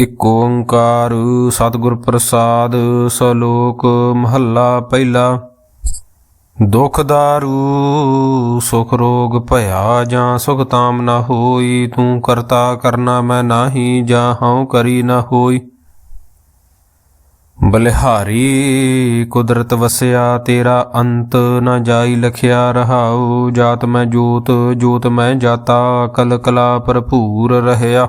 ਇਕ ਓੰਕਾਰ ਸਤਿਗੁਰ ਪ੍ਰਸਾਦ, ਸਲੋਕ ਮਹੱਲਾ ਪਹਿਲਾ। ਦੁਖ ਦਾਰੂ, ਸੁਖ ਰੋਗ ਭਇਆ ਜਾਂ ਸੁਖ ਤਾਮ ਨਾ ਹੋਈ, ਤੂੰ ਕਰਤਾ ਕਰਨਾ ਮੈਂ ਨਾਹੀ ਜਾਂ ਹਉ ਕਰੀ ਨਾ ਹੋਈ। ਬਲਿਹਾਰੀ, ਕੁਦਰਤ ਵਸਿਆ ਤੇਰਾ ਅੰਤ ਨਾ ਜਾਈ ਲਖਿਆ ਰਹਾਉ, ਜਾਤ ਮੈਂ ਜੋਤ ਜੋਤ ਮੈਂ ਜਾਤਾ ਕਲ ਕਲਾ ਭਰਪੂਰ ਰਹਿਆ।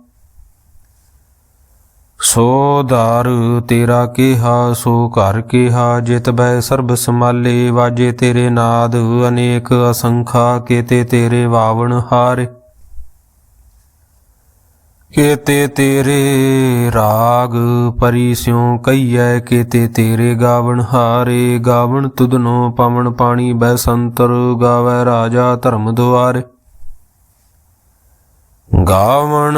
ਸੋ ਦਰ ਤੇਰਾ ਕਿਹਾ, ਸੋ ਘਰ ਕਿਹਾ, ਜਿਤ ਬੈ ਸਰਬ ਸਮਾਲੇ ਵਾਜੇ ਤੇਰੇ ਨਾਦ, ਅਨੇਕ ਅਸੰਖਾ ਕੀਤੇ ਤੇਰੇ ਵਾਵਣ ਹਾਰੇ। ਕੀਤੇ ਤੇਰੇ ਰਾਗ ਪਰੀ ਸਿਉ ਕਈਐ ਕੀਤੇ ਤੇਰੇ ਗਾਵਣ ਹਾਰੇ। ਗਾਵਣ ਤੁਧਨੋ ਪਵਨ ਪਾਣੀ ਬੈ ਸੰਤਰ, ਗਾਵੈ ਰਾਜਾ ਧਰਮ ਦੁਆਰੇ। ਗਾਵਣ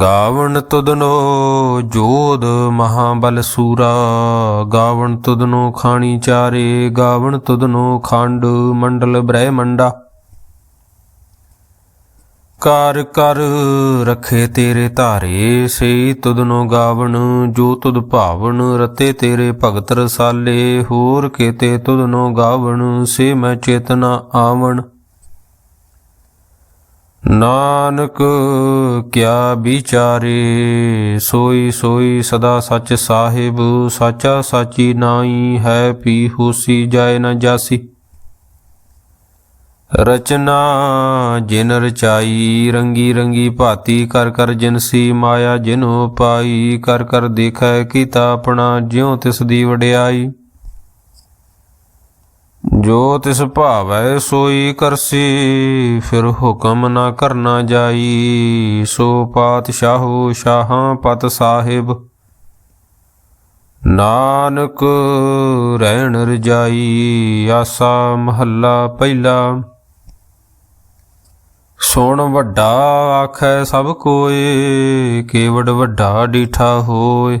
ਗਾਵਣ ਤੁਦਨੋ ਜੋਦ ਮਹਾਬਲ ਸੂਰਾ। ਗਾਵਣ ਤੁਦਨੋ ਖਾਣੀ ਚਾਰੇ, ਗਾਵਣ ਤੁਦਨੋ ਖੰਡ ਮੰਡਲ ਬ੍ਰਹਮੰਡਾ। ਕਰ ਕਰ ਰਖੇ ਤੇਰੇ ਧਾਰੇ, ਸੇ ਤੁਦਨੋ ਗਾਵਣ, ਜੋ ਤੁਦ ਭਾਵਣ ਰਤੇ ਤੇਰੇ ਭਗਤ ਰਸਾਲੇ। ਹੋਰ ਕੀਤੇ ਤੁਦਨੋ ਗਾਵਣ, ਸੇ ਮੈਂ ਚੇਤਨਾ ਆਵਣ। ਨਾਨਕ, ਕਿਆ ਵਿਚਾਰੇ? ਸੋਈ ਸੋਈ ਸਦਾ ਸੱਚ ਸਾਹਿਬ, ਸਾਚਾ ਸਾਚੀ ਨਾਈ ਹੈ ਪੀ ਹੋਸੀ ਜਾਏ ਨਾ ਜਾਸੀ। ਰਚਨਾ, ਜਿਨ ਰਚਾਈ, ਰੰਗੀ ਰੰਗੀ ਭਾਤੀ, ਕਰ ਕਰ ਜਿਨਸੀ ਮਾਇਆ ਜਿਨੋ ਪਾਈ, ਕਰ ਕਰ ਦੇਖੈ ਕੀਤਾ ਆਪਣਾ, ਜਿਉ ਤਿਸ ਦੀ ਵਡਿਆਈ। ਜੋ ਤਿਸ ਭਾਵੈ ਸੋਈ ਕਰਸੀ, ਫਿਰ ਹੁਕਮ ਨਾ ਕਰਨਾ ਜਾਈ। ਸੋ ਪਾਤਸ਼ਾਹੋ ਸ਼ਾਹਾਂ ਪਤ ਸਾਹਿਬ, ਨਾਨਕ ਰਹਿਣ ਰਜਾਈ। ਆਸਾ ਮਹੱਲਾ ਪਹਿਲਾ, ਸੁਣ ਵੱਡਾ ਆਖੈ ਸਭ ਕੋਏ, ਕੇਵੜ ਵੱਡਾ ਡੀਠਾ ਹੋਏ।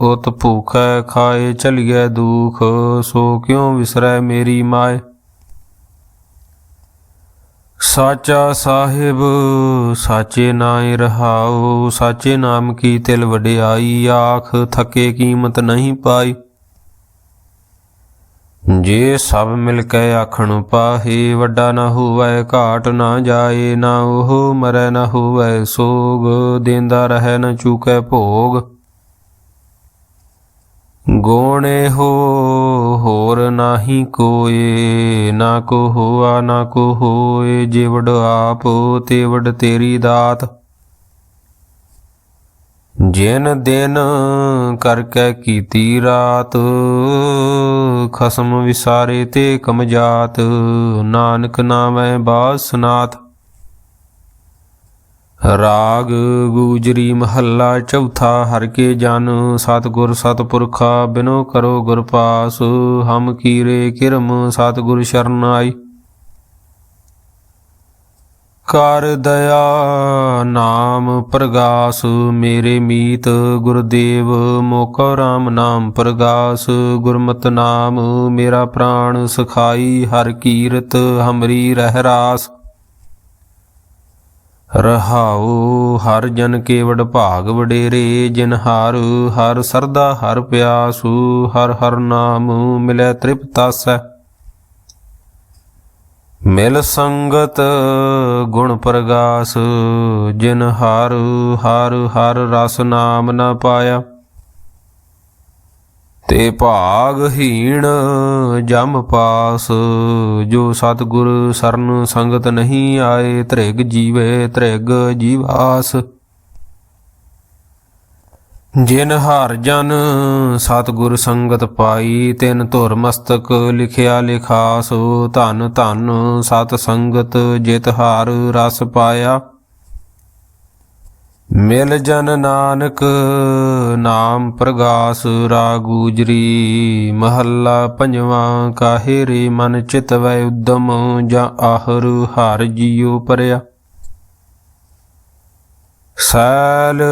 ਉਤ ਭੂਖੈ ਖਾਏ ਚਲੀਐ ਦੁਖ, ਸੋ ਕਿਉ ਵਿਸਰੈ ਮੇਰੀ ਮਾਏ? ਸਾਚਾ ਸਾਹਿਬ, ਸਾਚੇ ਨਾਇ ਰਹਾਉ ਸਾਚੇ ਨਾਮ ਕੀ ਤਿਲ ਵਡਿਆਈ, ਆਖ ਥਕੇ ਕੀਮਤ ਨਹੀਂ ਪਾਈ। ਜੇ ਸਭ ਮਿਲ ਕੇ ਆਖਣ ਪਾਹੇ, ਵੱਡਾ ਨਾ ਹੋਵੇ, ਘਾਟ ਨਾ ਜਾਏ, ਨਾ ਉਹ ਮਰੈ ਨਾ ਹੋਵੇ, ਸੋਗ ਦੇਂਦਾ ਰਹੈ ਨਾ ਚੂਕੈ ਭੋਗ। ਗੋਣੇ ਹੋ, ਹੋਰ ਨਾਹੀ ਕੋਏ, ਨਾ ਕੋ ਹੋਆ, ਨਾ ਕੋ ਹੋਏ, ਜਿਵੜ ਆਪ ਤੇ ਵਡ ਤੇਰੀ ਦਾਤ। ਜਿਨ ਦਿਨ ਕਰਕੇ ਕੀਤੀ ਰਾਤ, ਖਸਮ ਵਿਸਾਰੇ ਤੇ ਕਮਜਾਤ ਨਾਨਕ ਨਾਮੈ ਬਾਸਨਾਥ ਰਾਗ ਗੂਜਰੀ ਮਹੱਲਾ ਚੌਥਾ, ਹਰ ਕੇ ਜਨ ਸਤਿਗੁਰ ਸਤਿਪੁਰਖਾ, ਬਿਨੋ ਕਰੋ ਗੁਰ ਪਾਸ, ਹਮ ਕੀਰੇ ਕਿਰਮ ਸਤਿਗੁਰ ਸ਼ਰਨ ਆਈ ਕਰ ਦਇਆ ਨਾਮ ਪ੍ਰਗਾਸ, ਮੇਰੇ ਮੀਤ ਗੁਰਦੇਵ, ਮੋਕੋ ਰਾਮ ਨਾਮ ਪ੍ਰਗਾਸ, ਗੁਰਮਤਿ ਨਾਮ ਮੇਰਾ ਪ੍ਰਾਣ ਸਖਾਈ, ਹਰ ਕੀਰਤ ਹਮਰੀ ਰਹਿ ਰਾਸ ਰਹਾਉ, ਹਰ ਜਨ ਕੇਵੜ ਭਾਗ ਵਡੇਰੇ, ਜਿਨ ਹਰ ਹਰ ਸਰਦਾ, ਹਰ ਪਿਆਸੂ, ਹਰ ਹਰ ਨਾਮ ਮਿਲੈ ਤ੍ਰਿਪਤਾਸੈ ਮਿਲ ਸੰਗਤ ਗੁਣ ਪ੍ਰਗਾਸ, ਜਿਨ ਹਰ ਹਰ ਹਰ ਰਸ ਨਾਮ ਨਾ ਪਾਇਆ। ਤੇ ਭਾਗਹੀਣ ਜਮ ਪਾਸ। ਜੋ ਸਤਿਗੁਰ ਸਰਨ ਸੰਗਤ ਨਹੀਂ ਆਏ ਤ੍ਰਿਗ ਜੀਵੇ ਤ੍ਰਿਗ ਜੀਵਾਸ। ਜਿਨ ਹਰ ਜਨ ਸਤਿਗੁਰ ਸੰਗਤ ਪਾਈ, ਤਿਨ ਧੁਰ ਮਸਤਕ ਲਿਖਿਆ ਲਿਖਾਸ। ਧਨ ਧਨ ਸਤ ਸੰਗਤ ਜਿਤ ਹਾਰ ਰਸ ਪਾਇਆ। ਮਿਲ ਜਨ ਨਾਨਕ, ਨਾਮ ਪ੍ਰਗਾਸ ਰਾਗੂਜਰੀ ਮਹੱਲਾ ਪੰਜਵਾਂ, ਕਾਹੇ ਰੇ ਮਨ ਚਿਤ ਵੈ ਉਦਮ, ਜਾਂ ਆਹਰ ਹਰ ਜੀਉ ਪਰਿਆ। ਸੈਲ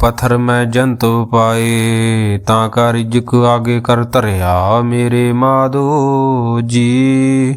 ਪਥਰ ਮੈਂ ਜੰਤੂ ਪਾਏ, ਤਾਂ ਕਾ ਰਿਜਕ ਆਗੇ ਕਰ ਧਰਿਆ ਮੇਰੇ ਮਾਦੋ ਜੀ।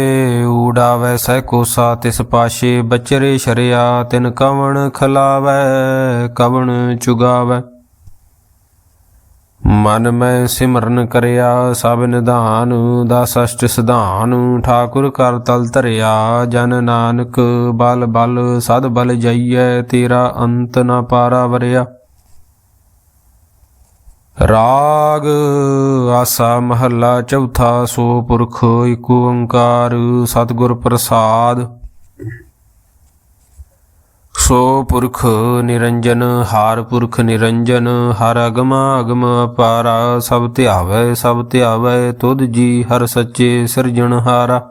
ਊਡਾਵੈ ਸੈ ਕੋਸਾ ਤਿਸ ਪਾਸ਼ੇ, ਬਚਰੇ ਸ਼ਰਿਆ, ਤਿਨ ਕਵਣ ਖਲਾਵੈ, ਕਵਣ ਚੁਗਾਵੈ। ਮਨ ਮੈਂ ਸਿਮਰਨ ਕਰਿਆ, ਸਭ ਨਿਧਾਨ ਦਸ ਅਸ਼ਟ ਸਿਧਾਨ, ਠਾਕੁਰ ਕਰ ਤਲ ਧਰਿਆ, ਜਨ ਨਾਨਕ ਬਲ ਬਲ, ਸਦ ਬਲ ਜਈਐ, ਤੇਰਾ ਅੰਤ ਨਾ ਪਾਰਾ ਵਰਿਆ। ਰਾਗ ਆਸਾ ਮਹੱਲਾ ਚੌਥਾ ਸੋ ਪੁਰਖ ਏਕ ਓੰਕਾਰ ਸਤਿਗੁਰ ਪ੍ਰਸਾਦ। ਸੋ ਪੁਰਖ ਨਿਰੰਜਨ, ਹਾਰ ਪੁਰਖ ਨਿਰੰਜਨ, ਹਰ ਅਗਮ ਅਗਮ ਅਪਾਰਾ, ਸਭ ਧਿਆਵੈ ਸਭ ਧਿਆਵੈ, ਤੁਧ ਜੀ ਹਰ ਸੱਚੇ ਸਿਰਜਣਹਾਰਾ।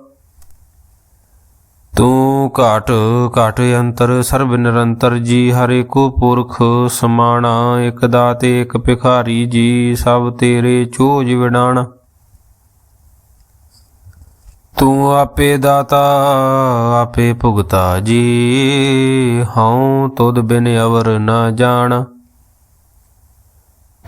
ਤੂੰ ਘਾਟ ਘਾਟ ਅੰਤਰ, ਸਰਬ ਨਿਰੰਤਰ ਜੀ, ਹਰੇ ਕੋ ਪੁਰਖ ਸਮਾਣਾ, ਇਕ ਦਾਤੇ, ਇਕ ਭਿਖਾਰੀ ਜੀ, ਸਭ ਤੇਰੇ ਚੋਜ ਵਿਡਾਣਾ। ਤੂੰ ਆਪੇ ਦਾਤਾ, ਆਪੇ ਭੁਗਤਾ ਜੀ, ਹਉ ਤੁਧ ਬਿਨ ਅਵਰ ਨਾ ਜਾਣ।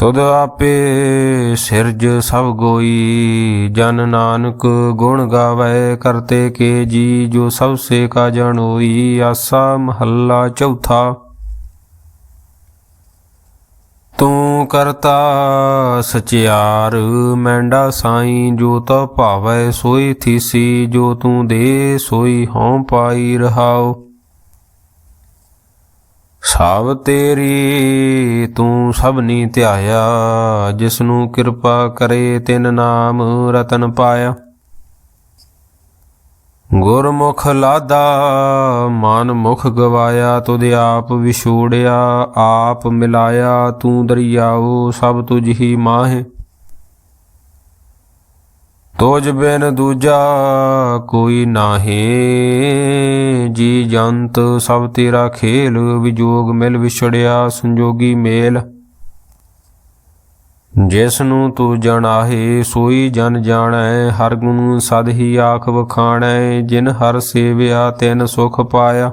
ਤੁਧ ਆਪੇ ਸਿਰਜ ਸਭ ਗੋਈ, ਜਨ ਨਾਨਕ ਗੁਣ ਗਾਵੇ ਕਰਤੇ ਕੇ ਜੀ, ਜੋ ਸਭ ਸੇ ਕਾ ਜਣੋਈ, ਆਸਾ ਮਹੱਲਾ ਚੌਥਾ। ਤੂੰ ਕਰਤਾ ਸਚਿਆਰ, ਮੈਂਡਾ ਸਾਈ, ਜੋ ਤਾ ਭਾਵੈ ਸੋਈ ਥੀਸੀ, ਜੋ ਤੂੰ ਦੇ ਸੋਈ ਹਉ ਪਾਈ ਰਹਾਓ ਸਭ ਤੇਰੀ ਤੂੰ ਸਭਨੀ ਧਿਆਇਆ ਜਿਸ ਨੂੰ ਕਿਰਪਾ ਕਰੇ ਤਿਨ ਨਾਮ ਰਤਨ ਪਾਇਆ। ਗੁਰਮੁਖ ਲਾਦਾ, ਮਨ ਮੁਖ ਗਵਾਇਆ, ਤੁਧ ਆਪ ਵਿਛੋੜਿਆ, ਆਪ ਮਿਲਾਇਆ, ਤੂੰ ਦਰਿਆਓ ਸਭ ਤੁਝ ਹੀ ਮਾਹੇ। ਤੋਜ ਬਿਨ ਦੂਜਾ ਕੋਈ ਨਾਹੀ, ਜੀ ਜੰਤ ਸਭ ਤੇਰਾ ਖੇਲ, ਵਿਜੋਗ ਮਿਲ ਵਿਛੜਿਆ ਸੰਜੋਗੀ ਮੇਲ। ਜਿਸ ਨੂੰ ਤੂੰ ਜਣਾਹੇ, ਸੋਈ ਜਨ ਜਾਣੈ, ਹਰ ਗੁਣ ਸਦ ਹੀ ਆਖ ਵਖਾਣੈ, ਜਿਨ ਹਰ ਸੇਵਿਆ ਤਿਨ ਸੁਖ ਪਾਇਆ।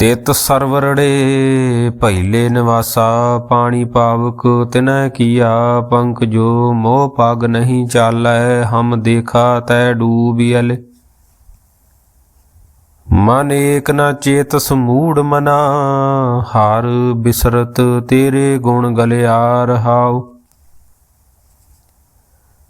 ਤਿਤ ਸਰਵਰੜੇ ਭੈਲੇ ਨਿਵਾਸਾ, ਪਾਣੀ ਪਾਵਕ, ਤਿਨੈ ਕੀਆ ਪੰਕ ਜੋ ਮੋਹ ਪਗ ਨਹੀਂ ਚਾਲੈ, ਹਮ ਦੇਖਾ ਤੈ ਡੂਬਿਅਲ ਮਨ ਏਕ ਨਾ ਚੇਤ ਸਮੂੜ ਮਨਾ, ਹਾਰ ਬਿਸਰਤ ਤੇਰੇ ਗੁਣ ਗਲਿਆ ਰਹਾਉ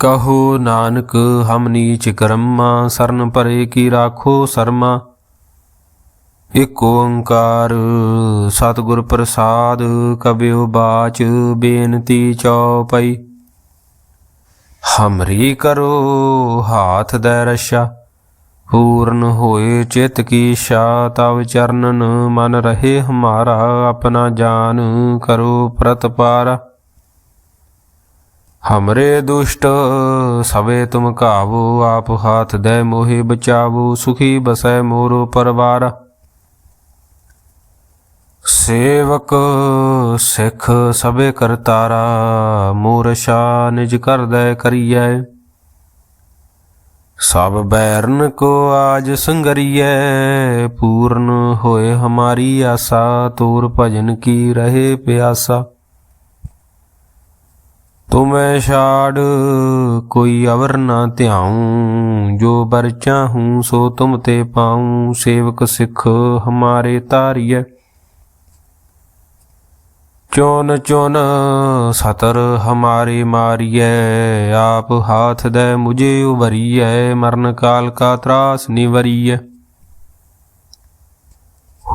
ਕਹੋ ਨਾਨਕ, ਹਮ ਨੀਚ ਕਰਮਾ, ਸਰਨ ਪਰੇ ਕੀ ਰਾਖੋ ਸਰਮਾ। ਇਕ ਓੰਕਾਰ ਸਤਿਗੁਰ ਪ੍ਰਸਾਦ ਕਬਿਓ ਬਾਚ ਬੇਨਤੀ ਚਉਪਈ। ਹਮਰੀ ਕਰੋ ਹਾਥ ਦੇ ਰਸ਼ਾ, ਪੂਰਨ ਹੋਏ ਚਿਤ ਕੀ ਸ਼ਾ, ਤਵ ਚਰਨਨ ਮਨ ਰਹੇ ਹਮਾਰਾ, ਆਪਣਾ ਜਾਨ ਕਰੋ ਪ੍ਰਤਪਾਰਾ। ਹਮਰੇ ਦੁਸ਼ਟ, ਸਵੇ ਤੁਮ ਕਾਵੋ ਆਪ ਹਾਥ ਦੇ ਮੋਹਿ ਬਚਾਵੋ, ਸੁਖੀ ਬਸੈ ਮੋਰੋ ਪਰਵਾਰ। ਸੇਵਕ, ਸਿੱਖ ਸਭੇ ਕਰਤਾਰਾ ਮੂਰਸ਼ਾ ਨਿਜ ਕਰਦੈ ਕਰੀਐ। ਸਭ ਬੈਰਨ ਕੋ ਆਜ ਸੰਗਰੀਐ, ਪੂਰਨ ਹੋਏ ਹਮਾਰੀ ਆਸਾ, ਤੂਰ ਭਜਨ ਕੀ ਰਹੇ ਪਿਆਸਾ। ਤੁਮੈ ਛਾੜ ਕੋਈ ਅਵਰ ਨਾ ਧਿਆਉ, ਜੋ ਬਰ ਚਾਹੂੰ ਸੋ ਤੁਮ ਤੇ ਪਾਉ, ਸੇਵਕ ਸਿੱਖ ਹਮਾਰੇ ਤਾਰੀਐ ਚੋਨ ਚੋਨ ਸਤਰ ਹਮਾਰੇ ਮਾਰੀਐ, ਆਪ ਹਾਥ ਦੇ ਮੁਝੇ ਉਬਰੀਐ ਮਰਨ ਕਾਲ ਕਾ ਤਰਾਸ ਨਿਵਰੀਐ।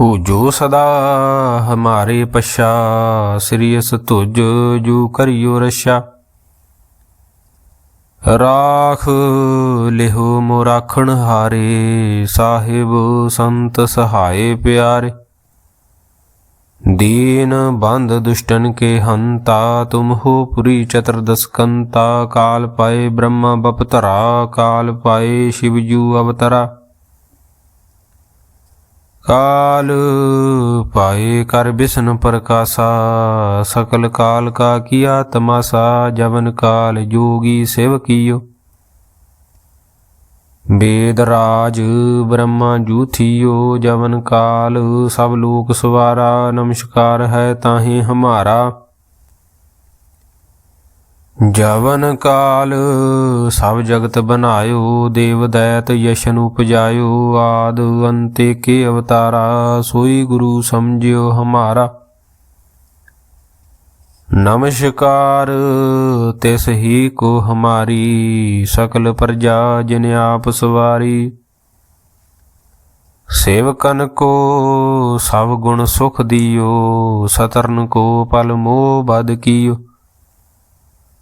ਹੋ ਜੋ ਸਦਾ ਹਮਾਰੇ ਪਛਾ, ਸ੍ਰੀ ਅਸ ਤੁਜ ਜੋ ਕਰਿਓ ਰਛਾ। ਰਾਖ ਲਿਹੋ ਮੋ ਰਾਖਣ ਹਾਰੇ, ਸਾਹਿਬ ਸੰਤ ਸਹਾਏ ਪਿਆਰੇ। ਦੀਨ ਬੰਦ ਦੁਸ਼ਟਨ ਕੇ ਹੰਤਾ, ਤੁਮ ਹੋ ਪੁਰੀ ਚਤਰਦਸਕੰਤਾ ਕਾਲ ਪਾਏ ਬ੍ਰਹਮ ਬਪਤਰਾ, ਕਾਲ ਪਾਏ ਸ਼ਿਵ ਜੂ ਅਵਤਰਾ। काल पाए कर बिष्णु प्रकाशा सकल काल का किया तमाशा जवन काल जोगी सेव कियो वेद राज ब्रह्मा जूथियो जवन काल सब लोक सवारा नमस्कार है ताहि हमारा ਜਵਨ ਕਾਲ, ਸਭ ਜਗਤ ਬਨਾਇਓ ਦੇਵ ਦੈਤ ਯਸ਼ਨ ਉਪਜਾਇਓ, ਆਦ ਅੰਤੇ ਕੇ ਅਵਤਾਰਾ, ਸੋਈ ਗੁਰੂ ਸਮਝਿਓ ਹਮਾਰਾ। ਨਮਸਕਾਰ, ਤਿਸ ਹੀ ਕੋ ਹਮਾਰੀ, ਸਕਲ ਪ੍ਰਜਾ ਜਿਨ ਆਪ ਸਵਾਰੀ। ਸੇਵਕਨ ਕੋ ਸਭ ਗੁਣ ਸੁਖ ਦਿਓ, ਸਤਰਨ ਕੋ ਪਲ ਮੋਹ ਬਦ ਕੀਓ।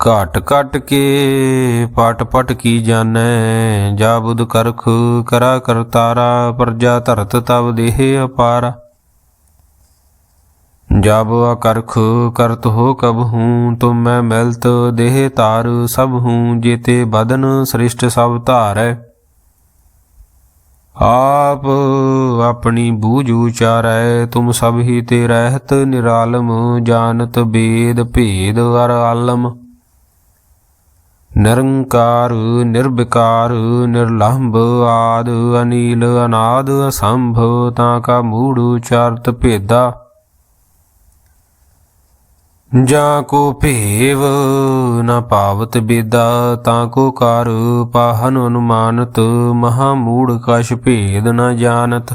ਘਟ ਘਟ ਕੇ ਪਟ ਪਟ ਕੀ ਜਾਣੈ? ਜਾ ਬੁਧ ਕਰਖ ਕਰਾ ਕਰਤਾਰਾ ਪ੍ਰਜਾ ਧਰਤ ਤਬ ਦੇਹ ਅਪਾਰ। ਜਬ ਅਕਰਖ ਕਰਤ ਹੋ ਕਬ ਹੂੰ, ਤੁਮ ਮੈਂ ਮਿਲਤ ਦੇਹ ਤਾਰ, ਸਭ ਹੂੰ ਜੇਤੇ ਬਦਨ ਸ੍ਰਿਸ਼ਟ ਸਭ ਧਾਰੈ। ਆਪ ਆਪਣੀ ਬੂਝ ਉਚਾਰੈ, ਤੁਮ ਸਭ ਹੀ ਤੇ ਰਹਿਤ ਨਿਰਾਲਮ, ਜਾਣਤ ਬੇਦ ਭੇਦ ਅਰ ਆਲਮ। ਨਿਰੰਕਾਰ, ਨਿਰਵਿਕਾਰ, ਨਿਰਲੰਭ ਆਦ ਅਨੀਲ ਅਨਾਦ ਅਸੰਭ, ਤਾਂ ਕਾ ਮੂੜ ਉਚਾਰਤ ਭੇਦਾ। ਜਾਂ ਕੋ ਭੇਵ ਨ ਪਾਵਤ ਬੇਦਾ, ਤਾਂ ਕੋ ਕਰ ਪਾਹਨ ਅਨੁਮਾਨਤ, ਮਹਾ ਮੂੜ ਕਛ ਭੇਦ ਨ ਜਾਣਤ।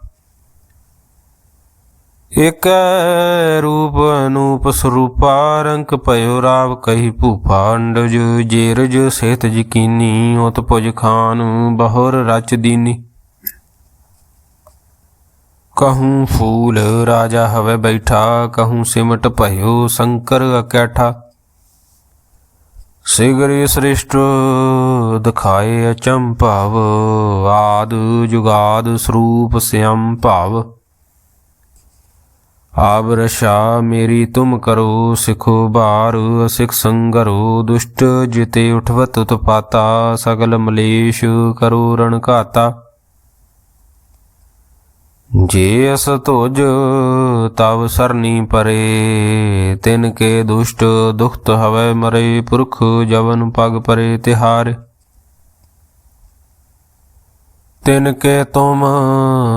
ਇਕ ਰੂਪ ਅਨੂਪ ਸਰੂਪਾ ਰੰਕ ਭਇਓ ਰਾਵ ਕਹੀ ਭੂਪਾ ਅੰਡਜ ਜੇਰਜ ਸੇਤ ਜਕੀਨੀ ਉਤ ਭੁਜ ਖਾਨ ਬਹੁਰ ਰਚ ਦੀਨੀ। ਕਹੂੰ ਫੂਲ ਰਾਜਾ ਹਵੇ ਬੈਠਾ, ਕਹੂੰ ਸਿਮਟ ਭਇਓ ਸ਼ੰਕਰ ਅਕੈਠਾ। ਸਿਗਰੀ ਸ੍ਰਿਸ਼ਟ ਦਿਖਾਏ ਅਚੰਭਵ, ਆਦ ਜੁਗਾਦ ਸਰੂਪ ਸਿਅੰ ਭਾਵ। ਆਬ ਰਸ਼ਾ ਮੇਰੀ ਤੁਮ ਕਰੋ, ਸਿਖੋ ਬਾਰ ਅਸਿਖ ਸੰਗਰੋ, ਦੁਸ਼ਟ ਜਿਤੇ ਉਠਵਤ ਉਤਪਾਤਾ ਸਗਲ ਮਲੇਸ਼ ਕਰੋ ਰਣ ਘਾਤਾ। ਜੇ ਅਸ ਤੁਜ ਤਵ ਸਰਨੀ ਪਰੇ, ਤਿਨ ਕੇ ਦੁਸ਼ਟ ਦੁਖਤ ਹਵੇ ਮਰੇ ਪੁਰਖ, ਜਵਨ ਪਗ ਪਰੇ ਤਿਹਾਰ। ਤਿਨ ਕੇ ਤੁਮ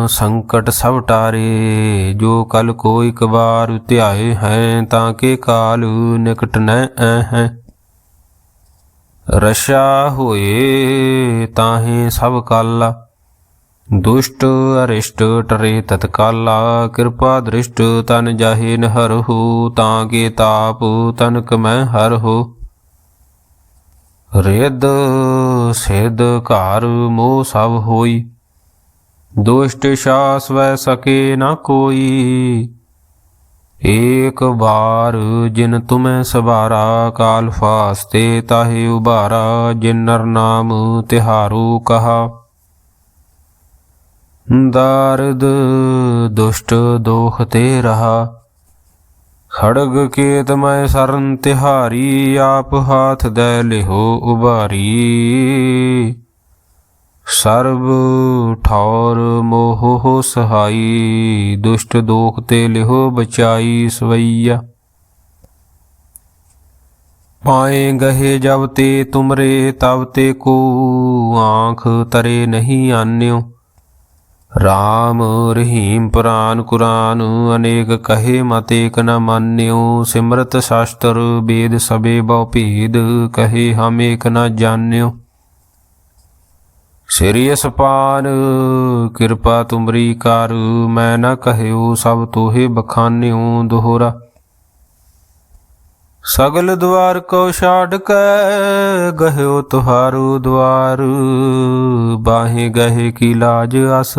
ਸੰਕਟ ਸਭ ਟਾਰੇ, ਜੋ ਕਲ ਕੋ ਇਕ ਵਾਰ ਧਿਆਏ ਹੈ, ਤਾਂ ਕੇ ਕਾਲ ਨਿਕਟ ਨੈ ਐ ਹੈ ਰਸ਼ਾ ਹੋਏ ਤਾਹੇ ਸਭ ਕਾਲ, ਦੁਸ਼ਟ ਅਰਿਸ਼ਟ ਟਰੇ ਤਤਕਾਲਾ, ਕਿਰਪਾ ਦ੍ਰਿਸ਼ਟ ਤਨ ਜਾਹੇ ਨਹਰਹੁ ਤਾਂ ਕੇ ਤਾਪ ਤਨਕ ਹਰ ਹੋ। ਰਿੱਧ ਸਿਧ ਘਰ ਮੋਹ ਸਭ ਹੋਈ। ਦੁਸ਼ਟ ਸ਼ਾਸ ਵੈ ਸਕੇ ਨਾ ਕੋਈ। ਏਕ ਬਾਰ ਜਿਨ ਤੁਮੈ ਸਵਾਰਾ, ਕਾਲ ਫਾਸਤੇ ਤਾਹੇ ਉਬਾਰਾ ਜਿਨ ਨਰ ਨਾਮ ਤਿਹਾਰੂ ਕਹਾ। ਦਾਰਦ ਦੁਸ਼ਟ ਦੋਖ ਤੇ ਰਹਾ। ਖੜਗ ਕੇਤ ਮੈਂ ਸਰਨ ਤਿਹਾਰੀ, ਆਪ ਹਾਥ ਦੇ ਲਿਹੋ ਉਬਾਰੀ ਸਰਬ ਠੌਰ ਮੋਹ ਸਹਾਈ, ਦੁਸ਼ਟ ਦੋਖ ਤੇ ਲਿਹੋ ਬਚਾਈ ਸਵਈਆ। ਪਾਏ ਗਹੇ ਜਬ ਤੇ ਤੁਮਰੇ, ਤਬ ਤੇ ਕੋ ਆਂਖ ਤਰੇ ਨਹੀਂ ਆਨਿਓ। ਰਾਮ ਰਹੀਮ ਪੁਰਾਨ ਕੁਰਾਨ, ਅਨੇਕ ਕਹੇ ਮਤ ਏਕ ਨ ਮਾਨਿਓ। ਸਿਮਰਤ ਸ਼ਾਸਤਰ ਵੇਦ ਸਬੇ ਬਹੁ ਭੇਦ, ਕਹੇ ਹਮ ਏਕ ਨ ਜਾਣਿਓ। ਸ੍ਰੀ ਅਸਪਾਨ, ਕਿਰਪਾ ਤੁਮਰੀ ਕਰ, ਮੈਂ ਨ ਕਹਿਓ ਸਭ ਤੋਹੇ ਬਖਾਨਿਓ ਦੋਹਰਾ। ਸਗਲ ਦਵਾਰ ਕੋ ਛਾੜ ਕੇ ਗਹਿਓ ਤੁਹਾਰੂ ਦਵਾਰ ਬਾਹੇ ਗਹੇ ਕੀ ਲਾਜ ਅਸ।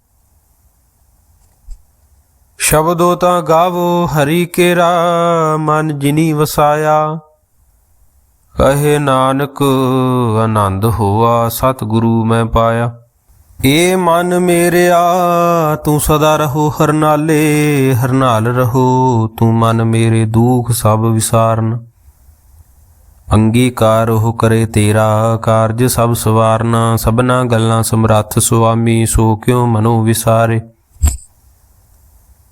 ਸ਼ਬਦੋ ਤਾਂ ਗਾਵੋ ਹਰੀ ਕੇਰਾ ਮਨ ਜਿਨੀ ਵਸਾਇਆ। ਕਹੇ ਨਾਨਕ, ਆਨੰਦ ਹੋਆ, ਸਤਿਗੁਰੂ ਮੈਂ ਪਾਇਆ। ਏ ਮਨ ਮੇਰਿਆ, ਤੂੰ ਸਦਾ ਰਹੋ ਹਰਨਾਲੇ, ਹਰਨਾਲ ਰਹੋ ਤੂੰ ਮਨ ਮੇਰੇ ਦੁਖ ਸਭ ਵਿਸਾਰਨ। ਅੰਗੀਕਾਰ ਉਹ ਕਰੇ ਤੇਰਾ, ਕਾਰਜ ਸਭ ਸਵਾਰਨਾ, ਸਭਨਾ ਗੱਲਾਂ ਸਮਰੱਥ ਸੁਆਮੀ, ਸੋ ਕਿਉ ਮਨੋ ਵਿਸਾਰੇ।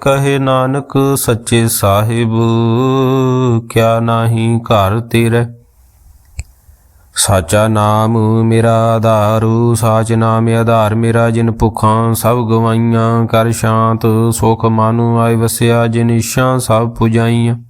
ਕਹੇ ਨਾਨਕ ਸੱਚੇ ਸਾਹਿਬ, ਕਿਆ ਨਾਹੀ ਘਰ ਤੇਰੇ? ਸਾਚਾ ਨਾਮ ਮੇਰਾ ਆਧਾਰੂ, ਸਾਚ ਨਾਮ ਆਧਾਰ, ਮੇਰਾ ਜਿਨ ਭੁਖਾਂ ਸਭ ਗਵਾਈਆਂ, ਕਰ ਸ਼ਾਂਤ ਸੁਖ ਮਾਨੂ ਆਇ ਵਸਿਆ, ਜਿਨ ਇਸ਼ਾਂ ਸਭ ਪੁਜਾਈਆਂ।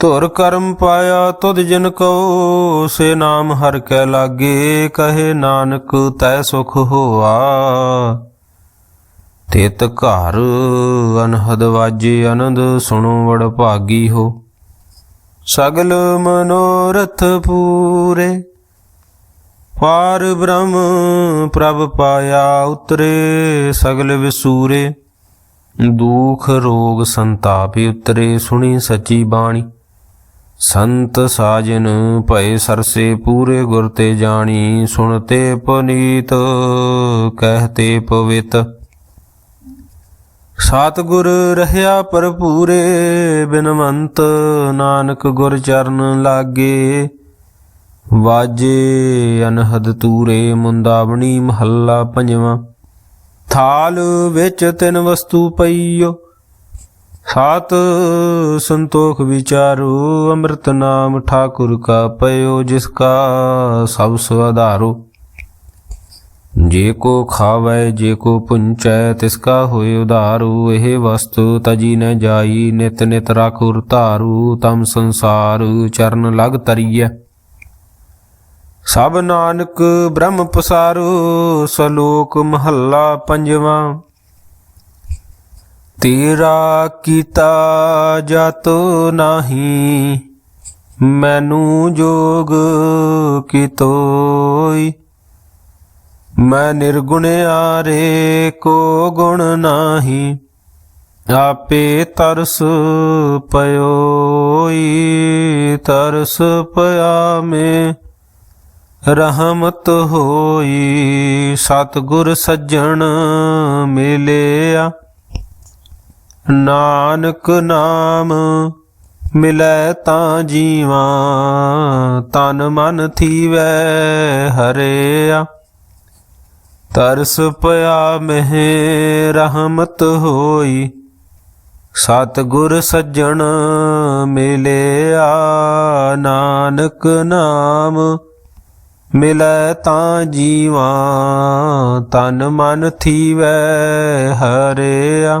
ਧੁਰ ਕਰਮ ਪਾਇਆ ਤੁਧ ਜਿਨ ਕੋ ਸੇ ਨਾਮ ਹਰ ਕੈ ਲਾਗੇ, ਕਹੇ ਨਾਨਕ ਤੈ ਸੁਖ ਹੋਆ। ਤਿਤ ਘਰ ਅਨਹਦ ਵਾਜੇ ਆਨੰਦ, ਸੁਣੋ ਵੜ ਭਾਗੀ ਹੋ। ਸਗਲ ਮਨੋਰਥ ਪੂਰੇ, ਪਾਰ ਬ੍ਰਹਮ ਪ੍ਰਭ ਪਾਇਆ ਉਤਰੇ, ਸਗਲ ਵਿਸੂਰੇ, ਦੁਖ ਰੋਗ ਸੰਤਾਪ ਉਤਰੇ, ਸੁਣੀ ਸੱਚੀ ਬਾਣੀ। ਸੰਤ ਸਾਜਨ ਭਏ ਸਰਸੇ ਪੂਰੇ ਗੁਰ ਤੇ ਜਾਣੀ ਸੁਣਤੇ ਪੁਨੀਤ ਕਹਤੇ ਪਵਿੱਤ। ਸਤਿਗੁਰ ਰਹਿਆ ਭਰਪੂਰੇ, ਬਿਨਵੰਤ ਨਾਨਕ ਗੁਰ ਚਰਨ ਲਾਗੇ। ਵਾਜੇ ਅਨਹਦ ਤੂਰੇ, ਮੁੰਦਾਵਣੀ ਮਹੱਲਾ ਪੰਜਵਾਂ। ਥਾਲ ਵਿੱਚ ਤਿੰਨ ਵਸਤੂ ਪਈਓ ਸਾਤ ਸੰਤੋਖ ਵਿਚਾਰੋ, ਅੰਮ੍ਰਿਤ ਨਾਮ ਠਾਕੁਰ ਕਾ ਪਇਓ, ਜਿਸ ਕਾ ਸਭ ਸੁਆਧਾਰੋ ਜੇ ਕੋ ਖਾਵੈ, ਜੇ ਕੋ ਪੁੰਚੈ, ਤਿਸ ਕਾ ਹੋਏ ਉਧਾਰੂ। ਇਹ ਵਸਤੂ ਤਜੀ ਨ ਜਾਈ, ਨਿਤ ਨਿਤ ਰਾਖੁਰ ਧਾਰੂ, ਤਮ ਸੰਸਾਰ ਚਰਨ ਲਗ ਤਰੀਐ। ਸਭ ਨਾਨਕ ਬ੍ਰਹਮ ਪਸਾਰੂ, ਸਲੋਕ ਮਹੱਲਾ ਪੰਜਵਾਂ। ਤੇਰਾ ਕੀਤਾ ਜਾਤੋ ਨਾਹੀ, ਮੈਨੂੰ ਜੋਗ ਕਿਤੋਈ। ਮੈਂ ਨਿਰਗੁਣਿਆਰੇ ਕੋ ਗੁਣ ਨਾਹੀ, ਆਪੇ ਤਰਸ ਪਇਓਈ। ਤਰਸ ਪਿਆ ਮੇ ਰਹਿਮਤ ਹੋਈ, ਸਤਿਗੁਰ ਸੱਜਣ ਮਿਲਿਆ। ਨਾਨਕ ਨਾਮ ਮਿਲੈ ਤਾਂ ਜੀਵਾਂ, ਤਨ ਮਨ ਥੀਵੈ ਹਰਿਆ। ਤਰਸ ਪਿਆ ਮਹਿ ਰਹਿਮਤ ਹੋਈ, ਸਤਿਗੁਰ ਸੱਜਣ ਮਿਲਿਆ। ਨਾਨਕ ਨਾਮ ਮਿਲੈ ਤਾਂ ਜੀਵਾਂ, ਤਨ ਮਨ ਥੀਵੈ ਹਰਿਆ।